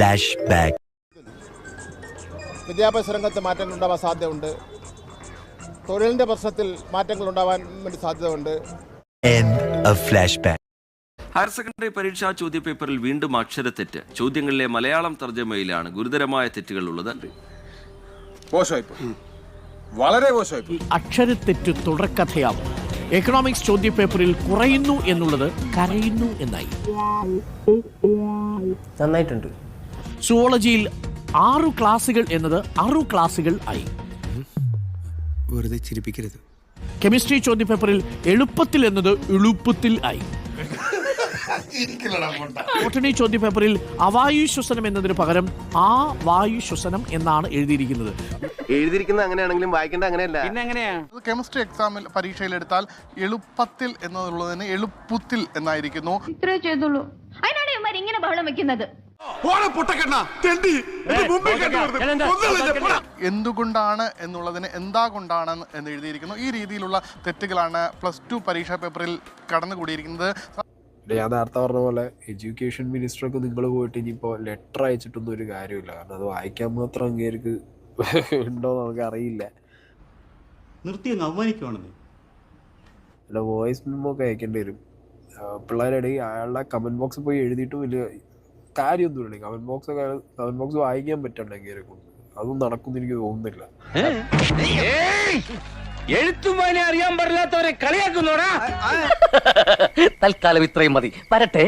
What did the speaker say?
Flashback. വിദ്യാഭ്യാസ രംഗത്ത് മാറ്റങ്ങൾ ഉണ്ടാവാൻ സാധ്യതയുണ്ട്. തൊഴിലിന്റെ പ്രശ്നത്തിൽ മാറ്റങ്ങൾ ഉണ്ടാവാൻ വേണ്ടി സാധ്യതയുണ്ട്. End of flashback. Higher secondary പരീക്ഷാ ചോദ്യപേപ്പറിൽ വീണ്ടും അക്ഷരത്തെറ്റ്. ചോദ്യങ്ങളിലെ മലയാളം തർജമയിലാണ് ഗുരുതരമായ തെറ്റുകൾ ഉള്ളത്. വളരെ അക്ഷരത്തെറ്റ് തുടർക്കഥയാവും. എക്കണോമിക്സ് ചോദ്യപേപ്പറിൽ കുറയുന്നു എന്നുള്ളത് കരയുന്നു എന്നായി. നന്നായിട്ടുണ്ട്. സുവോളജിയിൽ ആറു ക്ലാസുകൾ എന്നത് ആറു ക്ലാസുകൾ ആയി. വെറുതെ ചിരിപ്പിക്കരുത്. കെമിസ്ട്രി ചോദ്യപേപ്പറിൽ എളുപ്പത്തിൽ എന്നത് എളുപ്പത്തിൽ ആയി. ബോട്ടണി ചോദ്യപേപ്പറിൽ അവായു ശ്വസനം എന്നതിന് പകരം ആ വായു ശ്വസനം എന്നാണ് എഴുതിയിരിക്കുന്നത്. എഴുതിയിരിക്കുന്നത് അങ്ങനെയാണെങ്കിലും വായിക്കേണ്ട അങ്ങനെയല്ല. കെമിസ്ട്രി എക്സാമിൽ പരീക്ഷയിൽ എടുത്താൽ എളുപ്പത്തിൽ എന്നുള്ളതിന് എളുപ്പത്തിൽ എന്നായിരിക്കുന്നു. ഇത്രേ ചെയ്തുള്ളൂ. അതിനാണ് ഇവന്മാർ ഇങ്ങനെ ബഹളം വെക്കുന്നത്. എന്തുകൊണ്ടാണ് എന്നുള്ളതിന് എന്താ കൊണ്ടാണ് എന്ന് എഴുതിയിരിക്കുന്നു. ഈ രീതിയിലുള്ള തെറ്റുകളാണ് പ്ലസ് ടു പരീക്ഷാ പേപ്പറിൽ കടന്നുകൂടിയിരിക്കുന്നത്. ഞാൻ നേരത്തെ പറഞ്ഞ പോലെ എഡ്യൂക്കേഷൻ മിനിസ്റ്റർക്ക് നിങ്ങൾ പോയിട്ട് ഇനിയിപ്പോൾ ലെറ്റർ അയച്ചിട്ടൊന്നും ഒരു കാര്യമില്ല. കാരണം അത് വായിക്കാൻ മാത്രം അങ്ങേർക്ക് ഉണ്ടോ നമുക്ക് അറിയില്ല. നിർത്തി അവമാനിക്കുവാണെന്ന് അല്ല വോയിസ് മെമ്മൊക്കെ അയക്കേണ്ടി വരും. പിള്ളേരുടെ അയാളുടെ കമന്റ് ബോക്സിൽ പോയി എഴുതിയിട്ടും വലിയ കാര്യമൊന്നുമില്ല. കമന്റ് ബോക്സ് കമന്റ് ബോക്സ് വായിക്കാൻ പറ്റണ്ട കൊണ്ട് അതൊന്നും നടക്കുന്നു എനിക്ക് തോന്നുന്നില്ല. തൽക്കാലം ഇത്രയും മതി. വരട്ടെ.